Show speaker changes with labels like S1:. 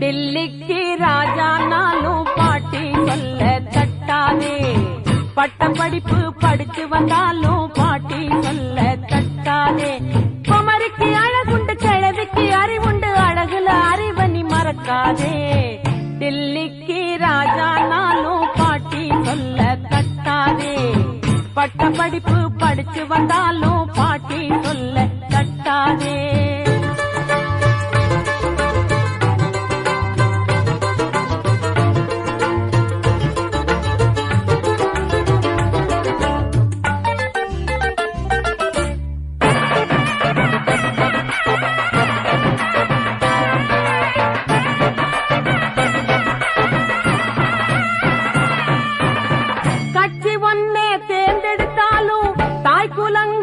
S1: டெல்லிக்கு ராஜானாலும் பாட்டி சொல்ல தட்டாதே. பட்ட படிப்பு படிச்சு வந்தாலும் பாட்டி சொல்ல தட்டாதே. குமரிக்கு அழகுண்டு கிழவிக்கு அறிவுண்டு அழகுல அறிவனி மறக்காதே. டெல்லிக்கு ராஜானாலும் பாட்டி சொல்ல தட்டாதே. பட்ட படிப்பு படிச்சு வந்தாலும் பாட்டி சொல்ல 孤冷。